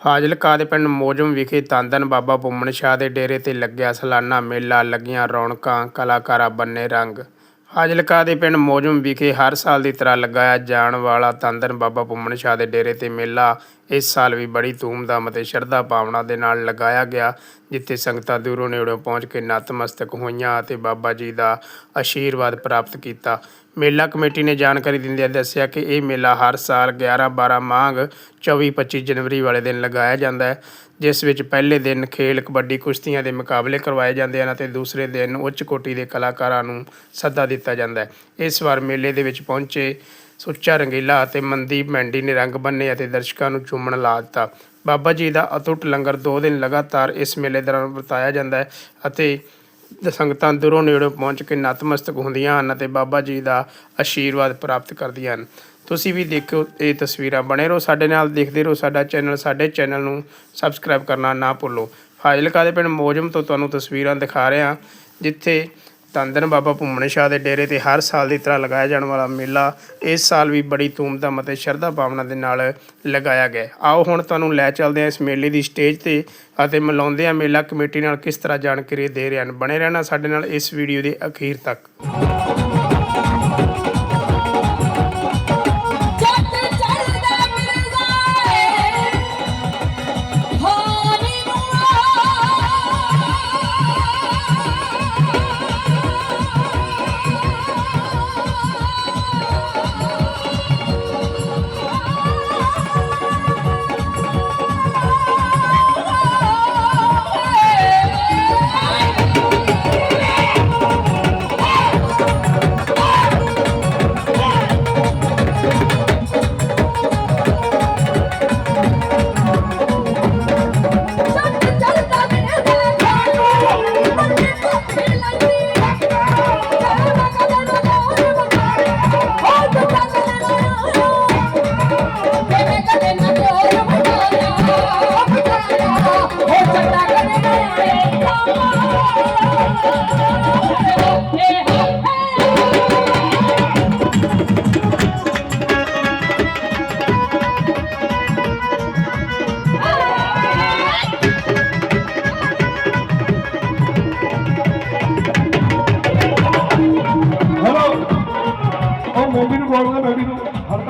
ਹਾਜ਼ਲਕਾ ਦੇ ਪਿੰਡ ਮੋਜਮ ਵਿਖੇ ਤੰਦਨ ਬਾਬਾ ਬੁੰਮਣ ਸ਼ਾਹ ਦੇ ਡੇਰੇ ਤੇ ਲੱਗਿਆ ਸਾਲਾਨਾ ਮੇਲਾ, ਲੱਗੀਆਂ ਰੌਣਕਾਂ, ਕਲਾਕਾਰਾਂ ਬੰਨੇ ਰੰਗ। ਹਾਜ਼ਲਕਾ ਦੇ ਪਿੰਡ ਮੋਜਮ ਵਿਖੇ ਹਰ ਸਾਲ ਦੀ ਤਰ੍ਹਾਂ ਲਗਾਇਆ ਜਾਣ ਵਾਲਾ ਤੰਦਨ ਬਾਬਾ ਬੁੰਮਣ ਸ਼ਾਹ ਦੇ ਡੇਰੇ ਤੇ ਮੇਲਾ ਇਸ ਸਾਲ ਵੀ ਬੜੀ ਧੂਮਧਾਮ ਅਤੇ ਸ਼ਰਧਾ ਭਾਵਨਾ ਦੇ ਨਾਲ ਲਗਾਇਆ ਗਿਆ, ਜਿੱਥੇ ਸੰਗਤਾਂ ਦੂਰੋਂ ਨੇੜੋਂ ਪਹੁੰਚ ਕੇ ਨਤਮਸਤਕ ਹੋਈਆਂ ਅਤੇ ਬਾਬਾ ਜੀ ਦਾ ਆਸ਼ੀਰਵਾਦ ਪ੍ਰਾਪਤ ਕੀਤਾ। ਮੇਲਾ ਕਮੇਟੀ ਨੇ ਜਾਣਕਾਰੀ ਦਿੰਦਿਆਂ ਦੱਸਿਆ ਕਿ ਇਹ ਮੇਲਾ ਹਰ ਸਾਲ 11 12 ਮਾਘ 24 25 ਜਨਵਰੀ ਵਾਲੇ ਦਿਨ ਲਗਾਇਆ ਜਾਂਦਾ ਹੈ, ਜਿਸ ਵਿੱਚ ਪਹਿਲੇ ਦਿਨ ਖੇਲ, ਕਬੱਡੀ, ਕੁਸ਼ਤੀਆਂ ਦੇ ਮੁਕਾਬਲੇ ਕਰਵਾਏ ਜਾਂਦੇ ਹਨ ਅਤੇ ਦੂਸਰੇ ਦਿਨ ਉੱਚ ਕੋਟੀ ਦੇ ਕਲਾਕਾਰਾਂ ਨੂੰ ਸੱਦਾ ਦਿੱਤਾ ਜਾਂਦਾ ਹੈ। ਇਸ ਵਾਰ ਮੇਲੇ ਦੇ ਵਿੱਚ ਪਹੁੰਚੇ ਸੁੱਚਾ ਰੰਗੀਲਾ ਅਤੇ ਮਨਦੀਪ ਮੈਂਡੀ ਨੇ ਰੰਗ ਬੰਨੇ ਅਤੇ ਦਰਸ਼ਕਾਂ ਨੂੰ ਚੁੰਮਣ ਲਾ ਦਿੱਤਾ। ਬਾਬਾ ਜੀ ਦਾ ਅਤੁੱਟ ਲੰਗਰ ਦੋ ਦਿਨ ਲਗਾਤਾਰ ਇਸ ਮੇਲੇ ਦੌਰਾਨ ਵਰਤਾਇਆ ਜਾਂਦਾ ਹੈ ਅਤੇ ਸੰਗਤਾਂ ਦੂਰੋਂ ਨੇੜੋਂ ਪਹੁੰਚ ਕੇ ਨਤਮਸਤਕ ਹੁੰਦੀਆਂ ਹਨ ਅਤੇ ਬਾਬਾ ਜੀ ਦਾ ਆਸ਼ੀਰਵਾਦ ਪ੍ਰਾਪਤ ਕਰਦੀਆਂ ਹਨ। ਤੁਸੀਂ ਵੀ ਦੇਖੋ ਇਹ ਤਸਵੀਰਾਂ। ਬਣੇ ਰਹੋ ਸਾਡੇ ਨਾਲ, ਦੇਖਦੇ ਰਹੋ ਸਾਡਾ ਚੈਨਲ। ਸਾਡੇ ਚੈਨਲ ਨੂੰ ਸਬਸਕ੍ਰਾਈਬ ਕਰਨਾ ਨਾ ਭੁੱਲੋ। ਫਾਜ਼ਿਲਕਾ ਦੇ ਪਿੰਡ ਮੋਜਮ ਤੋਂ ਤੁਹਾਨੂੰ ਤਸਵੀਰਾਂ ਦਿਖਾ ਰਹੇ ਹਾਂ ਜਿੱਥੇ ਤੰਦਨ ਬਾਬਾ ਭੁੰਮਣ ਸ਼ਾਹ ਦੇ ਡੇਰੇ ਤੇ ਹਰ ਸਾਲ ਦੀ ਤਰ੍ਹਾਂ ਲਗਾਇਆ ਜਾਣ ਵਾਲਾ ਮੇਲਾ ਇਸ ਸਾਲ ਵੀ ਬੜੀ ਧੂਮਧਾਮ ਅਤੇ ਸ਼ਰਧਾ ਭਾਵਨਾ ਦੇ ਨਾਲ ਲਗਾਇਆ ਗਿਆ ਆਓ ਹੁਣ ਤੁਹਾਨੂੰ ਲੈ ਚੱਲਦੇ ਹਾਂ ਇਸ ਮੇਲੇ ਦੀ ਸਟੇਜ ਤੇ ਅਤੇ ਮਿਲਾਉਂਦੇ ਹਾਂ ਮੇਲਾ ਕਮੇਟੀ ਨਾਲ ਕਿਸ ਤਰ੍ਹਾਂ ਜਾਣਕਾਰੀ ਦੇ ਰਹੇ ਹਨ। ਬਣੇ ਰਹਿਣਾ ਸਾਡੇ ਨਾਲ ਇਸ ਵੀਡੀਓ ਦੇ ਅਖੀਰ ਤੱਕ।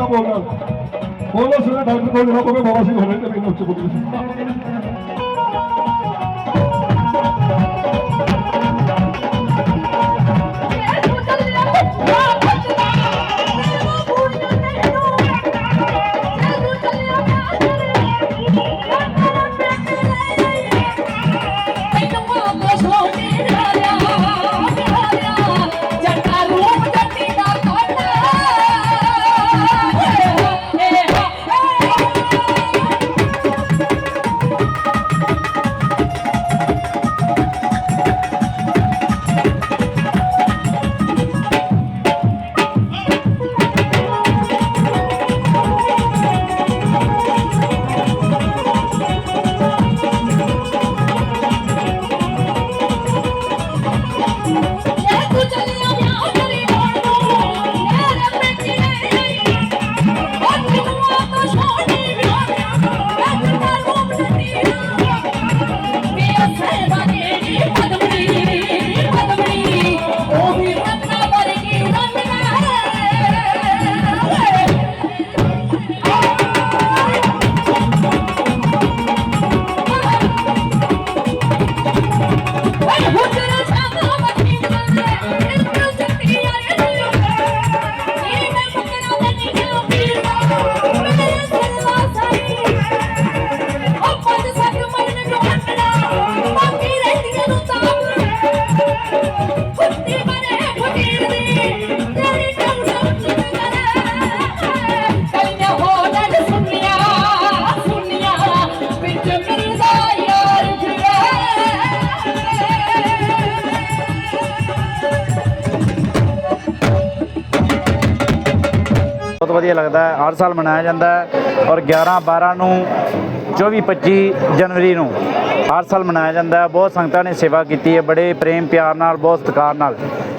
ਹਲਕਾ ਬੋਲਦਾ ਬੋਲੋ ਸੁਣਾ ਡਾਕਟਰ ਕੋਲ ਜਨਾ ਪਵੇ ਵਧੀਆ ਲੱਗਦਾ ਹੈ, ਹਰ ਸਾਲ ਮਨਾਇਆ ਜਾਂਦਾ ਹੈ ਔਰ 11 12 ਨੂੰ 24 25 ਜਨਵਰੀ ਨੂੰ ਹਰ ਸਾਲ ਮਨਾਇਆ ਜਾਂਦਾ ਹੈ। ਬਹੁਤ ਸੰਗਤਾਂ ਨੇ ਸੇਵਾ ਕੀਤੀ ਹੈ, ਬੜੇ ਪ੍ਰੇਮ ਪਿਆਰ ਨਾਲ, ਬਹੁਤ ਸਤਿਕਾਰ ਨਾਲ।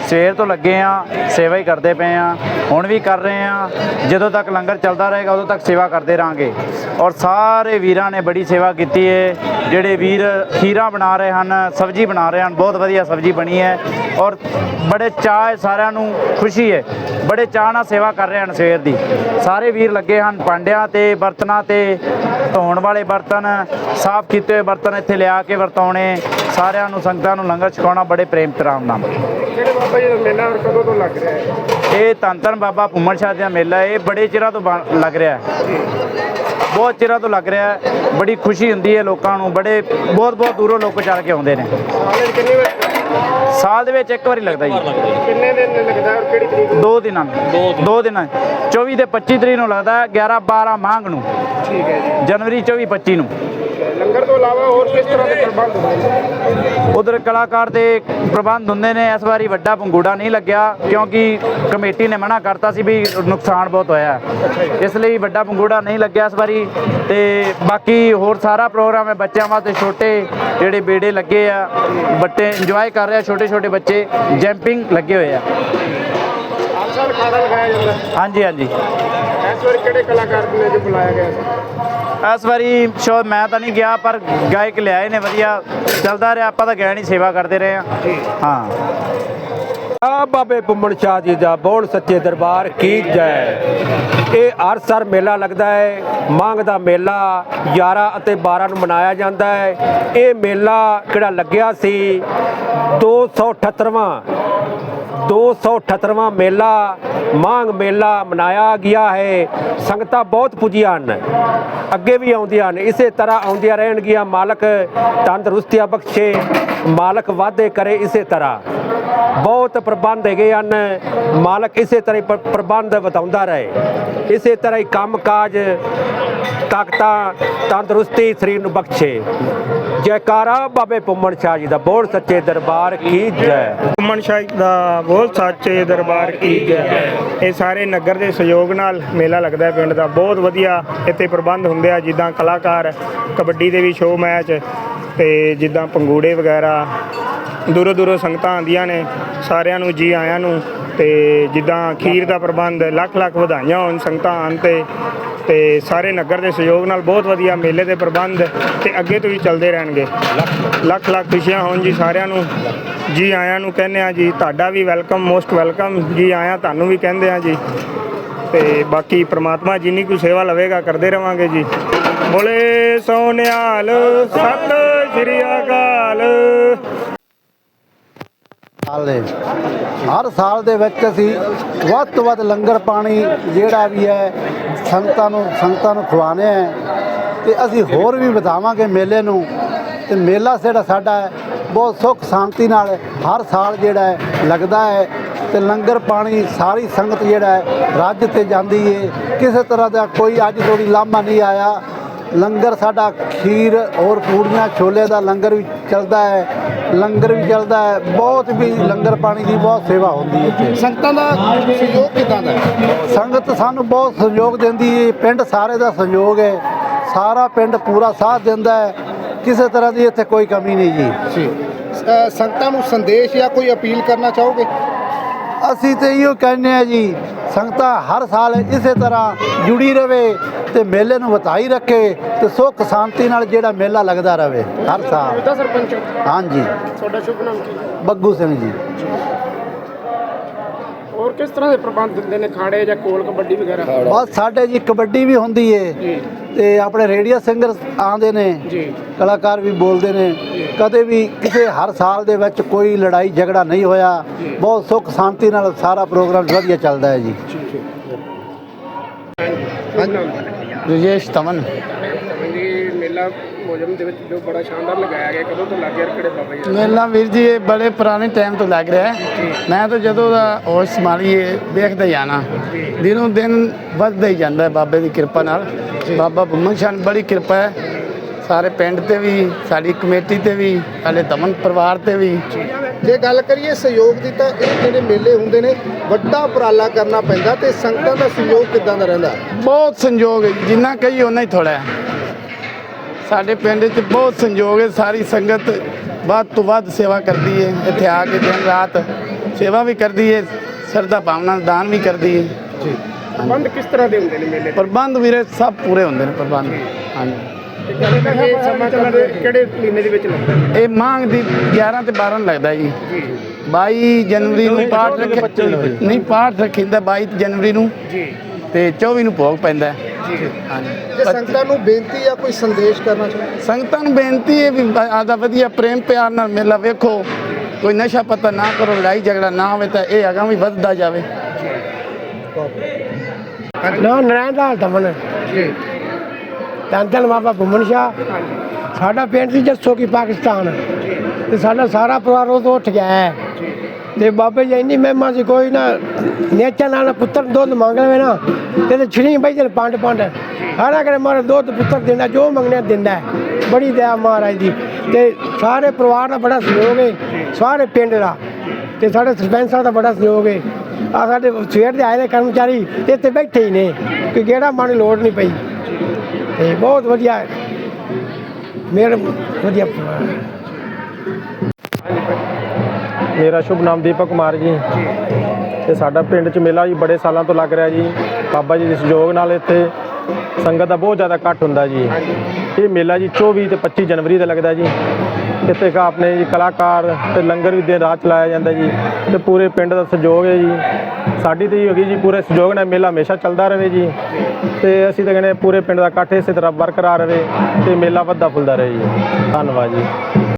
ਸਵੇਰ ਤੋਂ ਲੱਗੇ ਆ, ਸੇਵਾ ਹੀ ਕਰਦੇ ਪਏ ਆ। ਹੁਣ ਵੀ ਕਰ ਰਹੇ ਆ। ਜਦੋਂ ਤੱਕ ਲੰਗਰ ਚੱਲਦਾ ਰਹੇਗਾ, ਉਦੋਂ ਤੱਕ ਸੇਵਾ ਕਰਦੇ ਰਹਾਂਗੇ। ਔਰ ਸਾਰੇ ਵੀਰਾਂ ਨੇ ਬੜੀ ਸੇਵਾ ਕੀਤੀ ਹੈ ਜਿਹੜੇ ਵੀਰ ਖੀਰਾ ਬਣਾ ਰਹੇ ਹਨ, ਸਬਜ਼ੀ ਬਣਾ ਰਹੇ ਹਨ, ਬਹੁਤ ਵਧੀਆ ਸਬਜ਼ੀ ਬਣੀ ਹੈ। ਔਰ ਬੜੇ ਚਾਅ ਸਾਰਿਆਂ ਨੂੰ, ਖੁਸ਼ੀ ਹੈ। ਬੜੇ ਚਾਅ ਨਾਲ ਸੇਵਾ ਕਰ ਰਹੇ ਹਨ ਸਵੇਰ ਦੀ। ਸਾਰੇ ਵੀਰ ਲੱਗੇ ਹਨ ਭਾਂਡਿਆਂ ਤੇ, ਬਰਤਨਾਂ ਤੇ, ਧੋਣ ਵਾਲੇ ਬਰਤਨ, ਸਾਫ਼ ਕੀਤੇ ਹੋਏ ਬਰਤਨ ਇੱਥੇ ਲਿਆ ਕੇ ਵਰਤਾਉਣੇ। ਸਾਰਿਆਂ ਨੂੰ, ਸੰਗਤਾਂ ਨੂੰ ਲੰਗਰ ਛਕਾਉਣਾ ਬੜੇ ਪ੍ਰੇਮ ਪਿਆਰ ਨਾਲ। ਬਾਬਾ ਜੀ ਦਾ ਮੇਲਾ ਹੋਰ ਕਦੋਂ ਤੋਂ ਲੱਗ ਰਿਹਾ ਹੈ? ਇਹ ਧੰਨ ਬਾਬਾ ਭੁੰਮਣ ਸ਼ਾਹ ਦਾ ਮੇਲਾ ਇਹ ਬੜੇ ਚਿਰਾਂ ਤੋਂ ਬਣ- ਲੱਗ ਰਿਹਾ ਹੈ। ਬਹੁਤ ਚਿਰਾਂ ਤੋਂ ਲੱਗ ਰਿਹਾ ਹੈ। ਬੜੀ ਖੁਸ਼ੀ ਹੁੰਦੀ ਹੈ ਲੋਕਾਂ ਨੂੰ। ਬੜੇ ਬਹੁਤ ਬਹੁਤ ਦੂਰੋਂ ਲੋਕ ਚੱਲ ਕੇ ਆਉਂਦੇ ਨੇ। ਸਾਲ ਵਿੱਚ ਕਿੰਨੀ ਵਾਰ? ਸਾਲ ਦੇ ਵਿੱਚ ਇੱਕ ਵਾਰੀ ਲੱਗਦਾ ਜੀ। ਕਿੰਨੇ ਦਿਨ ਲੱਗਦਾ ਔਰ ਕਿਹੜੀ ਤਰੀਕ ਨੂੰ? ਦੋ ਦਿਨਾਂ ਨੂੰ ਦੋ ਦਿਨਾਂ। 24 ਤੇ 25 ਤਰੀਕ ਨੂੰ ਲੱਗਦਾ ਹੈ। 11 12 ਮਾਂਗ ਨੂੰ। ਠੀਕ ਹੈ ਜੀ। ਜਨਵਰੀ 24 25 ਨੂੰ। ਲੰਗਰ ਤੋਂ ਇਲਾਵਾ ਕਿਸ ਤਰ੍ਹਾਂ ਦੇ ਪ੍ਰਬੰਧ ਹੁੰਦੇ ਨੇ? ਉਧਰ ਕਲਾਕਾਰ ਦੇ ਪ੍ਰਬੰਧ ਹੁੰਦੇ ਨੇ। ਇਸ ਵਾਰੀ ਵੱਡਾ ਪੰਗੂੜਾ ਨਹੀਂ ਲੱਗਿਆ ਕਿਉਂਕਿ ਕਮੇਟੀ ਨੇ ਮਨਾ ਕਰਤਾ ਸੀ ਵੀ ਨੁਕਸਾਨ ਬਹੁਤ ਹੋਇਆ। ਇਸ ਲਈ ਵੱਡਾ ਪੰਗੂੜਾ ਨਹੀਂ ਲੱਗਿਆ ਇਸ ਵਾਰੀ। ਤੇ ਬਾਕੀ ਹੋਰ ਸਾਰਾ ਪ੍ਰੋਗਰਾਮ ਹੈ ਬੱਚਿਆਂ ਵਾਸਤੇ ਛੋਟੇ ਜਿਹੜੇ ਬੇੜੇ ਲੱਗੇ ਆ ਬੱਟੇ ਇੰਜੋਏ ਕਰ ਰਹੇ ਆ ਛੋਟੇ ਛੋਟੇ ਬੱਚੇ ਜੰਪਿੰਗ ਲੱਗੇ ਹੋਏ ਆ। ਹਾਂਜੀ ਹਾਂਜੀ। ਇਸ ਵਾਰ ਕਿਹੜੇ ਕਲਾਕਾਰ ਨੇ ਜੋ ਬੁਲਾਇਆ ਗਿਆ ਸੀ? ਇਸ ਵਾਰੀ ਸ਼ੋ ਮੈਂ ਤਾਂ ਨਹੀਂ ਗਿਆ, ਪਰ ਗਾਇਕ ਲਿਆਏ ਨੇ, ਵਧੀਆ ਚੱਲਦਾ ਰਿਹਾ। ਆਪਾਂ ਤਾਂ ਗਏ ਨਹੀਂ ਸੇਵਾ ਕਰਦੇ ਰਹੇ ਆ ਹਾਂ। ਆ ਬਾਬੇ ਪੁੰਮਣ ਸ਼ਾਹ ਜੀ ਦਾ ਬੋਲ ਸੱਚੇ ਦਰਬਾਰ ਕੀ ਜੈ। ਇਹ ਹਰ ਸਾਲ ਮੇਲਾ ਲੱਗਦਾ ਹੈ ਮੰਗ ਦਾ ਮੇਲਾ 11 ਅਤੇ 12 ਨੂੰ ਮਨਾਇਆ ਜਾਂਦਾ ਹੈ। ਇਹ ਮੇਲਾ ਕਿਹੜਾ ਲੱਗਿਆ ਸੀ? 278ਵਾਂ 278ਵਾਂ ਮੇਲਾ ਮਾਂਗ ਮੇਲਾ ਮਨਾਇਆ ਗਿਆ ਹੈ। ਸੰਗਤਾਂ ਬਹੁਤ ਪੁੱਜੀਆਂ ਹਨ। ਅੱਗੇ ਵੀ ਆਉਂਦੀਆਂ ਹਨ। ਇਸੇ ਤਰ੍ਹਾਂ ਆਉਂਦੀਆਂ ਰਹਿਣਗੀਆਂ ਮਾਲਕ ਤੰਦਰੁਸਤੀਆਂ ਬਖਸ਼ੇ, ਮਾਲਕ ਵਾਅਦੇ ਕਰੇ ਇਸੇ ਤਰ੍ਹਾਂ। ਬਹੁਤ ਪ੍ਰਬੰਧ ਹੈਗੇ ਹਨ। ਮਾਲਕ ਇਸੇ ਤਰ੍ਹਾਂ ਹੀ ਪ੍ਰਬੰਧ ਵਧਾਉਂਦਾ ਰਹੇ। ਇਸੇ ਤਰ੍ਹਾਂ ਹੀ ਕੰਮਕਾਜ, ਤਾਕਤਾਂ, ਤੰਦਰੁਸਤੀ ਸਰੀਰ ਨੂੰ ਬਖਸ਼ੇ। ਜੈਕਾਰਾ ਬਾਬੇ ਪੁੰਮਣ ਸ਼ਾਹ ਜੀ ਦਾ ਬੋਲ ਸੱਚੇ ਦਰਬਾਰ ਕੀ ਜੈ। ਘੁੰਮਣ ਸ਼ਾਹ ਦਾ ਬਹੁਤ ਸੱਚੇ ਦਰਬਾਰ ਕੀ ਜੈ। ਇਹ ਸਾਰੇ ਨਗਰ ਦੇ ਸਹਿਯੋਗ ਨਾਲ ਮੇਲਾ ਲੱਗਦਾ ਹੈ, ਪਿੰਡ ਦਾ। ਬਹੁਤ ਵਧੀਆ ਇੱਥੇ ਪ੍ਰਬੰਧ ਹੁੰਦੇ ਆ, ਜਿੱਦਾਂ ਕਲਾਕਾਰ, ਕਬੱਡੀ ਦੇ ਵੀ ਸ਼ੋਅ ਮੈਚ ਤੇ ਜਿੱਦਾਂ ਪੰਗੂੜੇ ਵਗੈਰਾ, ਦੂਰੋਂ ਦੂਰੋਂ ਸੰਗਤਾਂ ਆਉਂਦੀਆਂ ਨੇ, ਸਾਰਿਆਂ ਨੂੰ ਜੀ ਆਇਆਂ ਨੂੰ, ਤੇ ਜਿੱਦਾਂ ਖੀਰ ਦਾ ਪ੍ਰਬੰਧ, ਲੱਖ ਲੱਖ ਵਧਾਈਆਂ ਹੋਣ ਸੰਗਤਾਂ ਆਉਣ ਤੇ ਤੇ ਸਾਰੇ ਨਗਰ ਦੇ ਸਹਿਯੋਗ ਨਾਲ ਬਹੁਤ ਵਧੀਆ ਮੇਲੇ ਦੇ ਪ੍ਰਬੰਧ ਤੇ ਅੱਗੇ ਤੋਂ ਵੀ ਚੱਲਦੇ ਰਹਿਣਗੇ। ਲੱਖ ਲੱਖ। ਖੁਸ਼ੀਆਂ ਹੋਣ ਜੀ ਸਾਰਿਆਂ ਨੂੰ। ਜੀ ਆਇਆਂ ਨੂੰ ਕਹਿੰਦੇ ਆ ਜੀ ਤੁਹਾਡਾ ਵੀ ਵੈਲਕਮ ਮੋਸਟ ਵੈਲਕਮ। ਜੀ ਆਇਆਂ ਤੁਹਾਨੂੰ ਵੀ ਕਹਿੰਦੇ ਆ ਜੀ। ਤੇ ਬਾਕੀ ਪ੍ਰਮਾਤਮਾ ਜਿੰਨੀ ਕੁ ਸੇਵਾ ਲਵੇਗਾ ਕਰਦੇ ਰਵਾਂਗੇ ਜੀ। ਬੋਲੇ ਸੋਨਿਆਲ ਸਤਿ ਸ਼੍ਰੀ ਅਕਾਲ। ਸਾਲ ਦੇ। ਹਰ ਸਾਲ ਦੇ ਵਿੱਚ ਅਸੀਂ ਵੱਧ ਤੋਂ ਵੱਧ ਲੰਗਰ ਪਾਣੀ ਜਿਹੜਾ ਵੀ ਹੈ, ਸੰਗਤਾਂ ਨੂੰ ਸੰਗਤਾਂ ਨੂੰ ਖਵਾਉਂਦੇ ਹੈ ਤੇ ਅਸੀਂ ਹੋਰ ਵੀ ਵਧਾਵਾਂਗੇ ਮੇਲੇ ਨੂੰ। ਤੇ ਮੇਲਾ ਜਿਹੜਾ ਸਾਡਾ ਬਹੁਤ ਸੁੱਖ ਸ਼ਾਂਤੀ ਨਾਲ ਹਰ ਸਾਲ ਜਿਹੜਾ ਹੈ ਲੱਗਦਾ ਹੈ। ਤੇ ਲੰਗਰ ਪਾਣੀ ਸਾਰੀ ਸੰਗਤ ਜਿਹੜਾ ਹੈ, ਰੱਜ ਤੇ ਜਾਂਦੀ ਏ। ਕਿਸੇ ਤਰ੍ਹਾਂ ਦਾ ਕੋਈ ਅੱਜ ਤੋੜੀ ਲਾਮਾ ਨਹੀਂ ਆਇਆ। ਲੰਗਰ ਸਾਡਾ ਖੀਰ ਔਰ ਪੂੜੀਆਂ ਛੋਲੇ ਦਾ ਲੰਗਰ ਵੀ ਚੱਲਦਾ ਹੈ ਲੰਗਰ ਵੀ ਚੱਲਦਾ ਹੈ ਬਹੁਤ ਵੀ ਲੰਗਰ ਪਾਣੀ ਦੀ ਬਹੁਤ ਸੇਵਾ ਹੁੰਦੀ ਹੈ ਇੱਥੇ। ਸੰਗਤਾਂ ਦਾ ਸਹਿਯੋਗ ਕਿਦਾਂ ਦਾ ਸੰਗਤ ਸਾਨੂੰ ਬਹੁਤ ਸਹਿਯੋਗ ਦਿੰਦੀ ਹੈ ਪਿੰਡ ਸਾਰੇ ਦਾ ਸਹਿਯੋਗ ਹੈ ਸਾਰਾ ਪਿੰਡ ਪੂਰਾ ਸਾਥ ਦਿੰਦਾ ਹੈ ਕਿਸੇ ਤਰ੍ਹਾਂ ਦੀ ਇੱਥੇ ਕੋਈ ਕਮੀ ਨਹੀਂ ਜੀ। ਜੀ। ਸੰਗਤਾਂ ਨੂੰ ਸੰਦੇਸ਼ ਜਾਂ ਕੋਈ ਅਪੀਲ ਕਰਨਾ ਚਾਹੋਗੇ? ਅਸੀਂ ਤੇ ਇਹੋ ਕਹਿੰਦੇ ਆ ਜੀ ਸੰਗਤਾਂ ਹਰ ਸਾਲ ਇਸੇ ਤਰ੍ਹਾਂ ਜੁੜੀ ਰਵੇ ਤੇ ਮੇਲੇ ਨੂੰ ਵਤਾਈ ਰੱਖੇ ਤੇ ਸੁੱਖ ਸ਼ਾਂਤੀ ਨਾਲ ਜਿਹੜਾ ਮੇਲਾ ਲੱਗਦਾ ਰਵੇ ਹਰ ਸਾਲ। ਤਾਂ ਸਰਪੰਚ? ਹਾਂਜੀ। ਤੁਹਾਡਾ ਸ਼ੁਭ ਨਾਮ ਕੀ? ਹੈ ਬੱਗੂ ਸਿੰਘ ਜੀ। ਹੋਰ ਕਿਸ ਤਰ੍ਹਾਂ ਦੇ ਪ੍ਰਬੰਧ ਹੁੰਦੇ ਨੇ? ਖਾੜੇ ਜਾਂ ਕੋਲ ਕਬੱਡੀ ਵਗੈਰਾ? ਬਸ ਸਾਡੇ ਜੀ ਕਬੱਡੀ ਵੀ ਹੁੰਦੀ ਏ ਜੀ। ਤੇ ਆਪਣੇ ਰੇਡੀਓ ਸਿੰਗਰ ਆਉਂਦੇ ਨੇ। ਜੀ। ਕਲਾਕਾਰ ਵੀ ਬੋਲਦੇ ਨੇ। ਕਦੇ ਵੀ ਕਿਸੇ ਹਰ ਸਾਲ ਦੇ ਵਿੱਚ ਕੋਈ ਲੜਾਈ ਝਗੜਾ ਨਹੀਂ ਹੋਇਆ। ਬਹੁਤ ਸੁੱਖ ਸ਼ਾਂਤੀ ਨਾਲ ਸਾਰਾ ਪ੍ਰੋਗਰਾਮ ਵਧੀਆ ਚੱਲਦਾ ਹੈ ਜੀ। ਰਜੇਸ਼ ਤਮਨ। ਜੀ ਮੇਲਾ ਮੋਜਮ ਦੇ ਵਿੱਚ ਜੋ ਬੜਾ ਸ਼ਾਨਦਾਰ ਲਗਾਇਆ ਗਿਆ ਕਦੋਂ ਤੋਂ ਲੱਗ ਗਿਆ ਕਿਹੜੇ ਬਾਬਾ ਜੀ ਦਾ? ਮੇਲਾ ਵੀਰ ਜੀ ਇਹ ਬੜੇ ਪੁਰਾਣੇ ਟਾਈਮ ਤੋਂ ਲੱਗ ਰਿਹਾ ਹੈ। ਮੈਂ ਤਾਂ ਜਦੋਂ ਦਾ ਹੋਸ਼ ਸੰਭਾਲੀਏ ਵੇਖਦਾ ਹੀ ਆਣਾ ਦਿਨੋਂ ਦਿਨ ਵੱਧਦਾ ਹੀ ਜਾਂਦਾ ਹੈ ਬਾਬੇ ਦੀ ਕਿਰਪਾ ਨਾਲ। ਬਾਬਾ ਬੁੰਮਨ ਦੀ ਬੜੀ ਕਿਰਪਾ ਹੈ। ਸਾਰੇ ਪਿੰਡ ਤੇ ਵੀ ਸਾਡੀ ਕਮੇਟੀ ਤੇ ਵੀ ਸਾਡੇ ਦਮਨ ਪਰਿਵਾਰ ਤੇ ਵੀ। ਜੇ ਗੱਲ ਕਰੀਏ ਸਹਿਯੋਗ ਦੀ ਤਾਂ ਇਹ ਜਿਹੜੇ ਮੇਲੇ ਹੁੰਦੇ ਨੇ ਵੱਡਾ ਉਪਰਾਲਾ ਕਰਨਾ ਪੈਂਦਾ ਤੇ ਸੰਗਤਾਂ ਦਾ ਸਹਿਯੋਗ ਕਿਦਾਂ ਦਾ ਰਹਿੰਦਾ? ਬਹੁਤ ਸੰਯੋਗ ਹੈ ਜਿੰਨਾ ਕਹੀ ਉਹਨਾਂ ਹੀ ਥੋੜਾ ਹੈ। ਸਾਡੇ ਪਿੰਡ 'ਚ ਬਹੁਤ ਸੰਯੋਗ ਹੈ ਸਾਰੀ ਸੰਗਤ ਵੱਧ ਤੋਂ ਵੱਧ ਸੇਵਾ ਕਰਦੀ ਹੈ ਇੱਥੇ ਆ ਕੇ ਦਿਨ ਰਾਤ ਸੇਵਾ ਵੀ ਕਰਦੀ ਹੈ ਸਰਦਾ ਭਾਵਨਾ ਨਾਲ ਦਾਨ ਵੀ ਕਰਦੀ ਹੈ। ਜੀ। ਪ੍ਰਬੰਧ ਕਿਸ ਤਰ੍ਹਾਂ ਦੇ ਹੁੰਦੇ ਨੇ ਮੇਲੇ ਪ੍ਰਬੰਧ ਵੀਰੇ ਸਭ ਪੂਰੇ ਹੁੰਦੇ ਨੇ ਪ੍ਰਬੰਧ। ਹਾਂਜੀ। ਇਹ ਸਮਾਂ ਕਦੇ ਕਿਹੜੇ ਮਹੀਨੇ ਦੇ ਵਿੱਚ ਲੱਗਦਾ? ਹੈ? ਇਹ ਮਾਂਗ ਦੀ 11 ਤੇ 12 ਨੂੰ ਲੱਗਦਾ ਜੀ। 22 ਜਨਵਰੀ ਨੂੰ ਪਾਠ ਰੱਖਿਆ ਨਹੀਂ ਪਾਠ ਰੱਖਿੰਦਾ 22 ਜਨਵਰੀ ਨੂੰ। ਜੀ। ਤੇ 24 ਨੂੰ ਭੋਗ ਪੈਂਦਾ। ਹੈ। ਜੀ। ਹਾਂਜੀ। ਜੇ ਸੰਗਤਾਂ ਨੂੰ ਬੇਨਤੀ ਜਾਂ ਕੋਈ ਸੰਦੇਸ਼ ਕਰਨਾ ਚਾਹੁੰਦੇ? ਸੰਗਤਾਂ ਨੂੰ ਬੇਨਤੀ ਹੈ ਵੀ ਆਦਾ ਵਧੀਆ ਪ੍ਰੇਮ ਪਿਆਰ ਨਾਲ ਮੇਲਾ ਵੇਖੋ। ਕੋਈ ਨਸ਼ਾ ਪਤਾ ਨਾ ਕਰੋ ਲੜਾਈ ਝਗੜਾ ਨਾ ਹੋਵੇ ਤਾਂ ਇਹ ਅਗਾਂ ਵੀ ਵੱਧਦਾ ਜਾਵੇ। ਨਾ ਨਰੈਣ ਦਾ ਦਮਨ ਜੀ। ਧੰਨ ਧੰਨ ਬਾਬਾ ਭੁੰਮਣ ਸ਼ਾਹ। ਸਾਡਾ ਪਿੰਡ ਸੀ ਜੱਸੋ ਕੀ ਪਾਕਿਸਤਾਨ। ਤੇ ਸਾਡਾ ਸਾਰਾ ਪਰਿਵਾਰ ਉਹ ਤੋਂ ਉੱਠ ਗਿਆ ਹੈ। ਤੇ ਬਾਬੇ ਜੀ ਇੰਨੀ ਮਹਿਮਾ ਸੀ, ਕੋਈ ਨਾ ਨੇਚਾ ਨਾਲ ਪੁੱਤਰ ਦੁੱਧ ਮੰਗ ਲਵੇ ਨਾ, ਤੇ ਤੇ ਛੜੀ ਬਈ ਜਨ ਪੰਡ ਪੰਡ। ਹਾਰਾ ਕਰੇ ਮਾਰੇ ਦੁੱਧ ਪੁੱਤਰ ਦਿੰਦਾ, ਜੋ ਮੰਗਣੇ ਦਿੰਦਾ ਬੜੀ ਦਇਆ ਮਹਾਰਾਜ ਦੀ। ਤੇ ਸਾਰੇ ਪਰਿਵਾਰ ਦਾ ਬੜਾ ਸਹਿਯੋਗ ਹੈ ਸਾਰੇ ਪਿੰਡ ਦਾ। ਤੇ ਸਾਡੇ ਸਰਪੰਚ ਸਾਹਿਬ ਦਾ ਬੜਾ ਸਹਿਯੋਗ ਹੈ ਆ ਸਾਡੇ ਸਵੇਰ ਦੇ ਆਏ ਨੇ ਕਰਮਚਾਰੀ, ਤੇ ਇੱਥੇ ਬੈਠੇ ਹੀ ਨੇ, ਕਿ ਕਿਹੜਾ ਮਨ ਲੋੜ ਨਹੀਂ ਪਈ। ਤੇ ਬਹੁਤ ਵਧੀਆ ਹੈ। ਮੇਰਾ ਵਧੀਆ ਪਰਿਵਾਰ ਹੈ। ਮੇਰਾ ਸ਼ੁਭ ਨਾਮ ਦੀਪਕ ਕੁਮਾਰ ਜੀ। ਤੇ ਸਾਡਾ ਪਿੰਡ 'ਚ ਮੇਲਾ ਜੀ ਬੜੇ ਸਾਲਾਂ ਤੋਂ ਲੱਗ ਰਿਹਾ ਜੀ। ਬਾਬਾ ਜੀ ਦੇ ਸਹਿਯੋਗ ਨਾਲ ਇੱਥੇ ਸੰਗਤ ਦਾ ਬਹੁਤ ਜ਼ਿਆਦਾ ਇਕੱਠ ਹੁੰਦਾ ਜੀ। ਇਹ ਮੇਲਾ ਜੀ 24 ਤੇ 25 ਜਨਵਰੀ ਦਾ ਲੱਗਦਾ ਜੀ। ਇੱਥੇ ਕਾ ਆਪਣੇ ਜੀ ਕਲਾਕਾਰ ਤੇ ਲੰਗਰ ਵੀ ਦਿਨ ਰਾਤ ਚਲਾਇਆ ਜਾਂਦਾ ਜੀ। ਤੇ ਪੂਰੇ ਪਿੰਡ ਦਾ ਸਹਿਯੋਗ ਹੈ ਜੀ। ਸਾਡੀ ਤੇ ਇਹ ਹੈਗੀ ਜੀ, ਪੂਰੇ ਸਹਿਯੋਗ ਨਾਲ ਮੇਲਾ ਹਮੇਸ਼ਾ ਚੱਲਦਾ ਰਹੇ ਜੀ। ਤੇ ਅਸੀਂ ਤਾਂ ਕਹਿੰਦੇ ਪੂਰੇ ਪਿੰਡ ਦਾ ਇਕੱਠ ਇਸੇ ਤਰ੍ਹਾਂ ਬਰਕਰਾਰ ਰਹੇ ਤੇ ਮੇਲਾ ਵੱਧਦਾ ਫੁੱਲਦਾ ਰਹੇ ਜੀ। ਧੰਨਵਾਦ ਜੀ।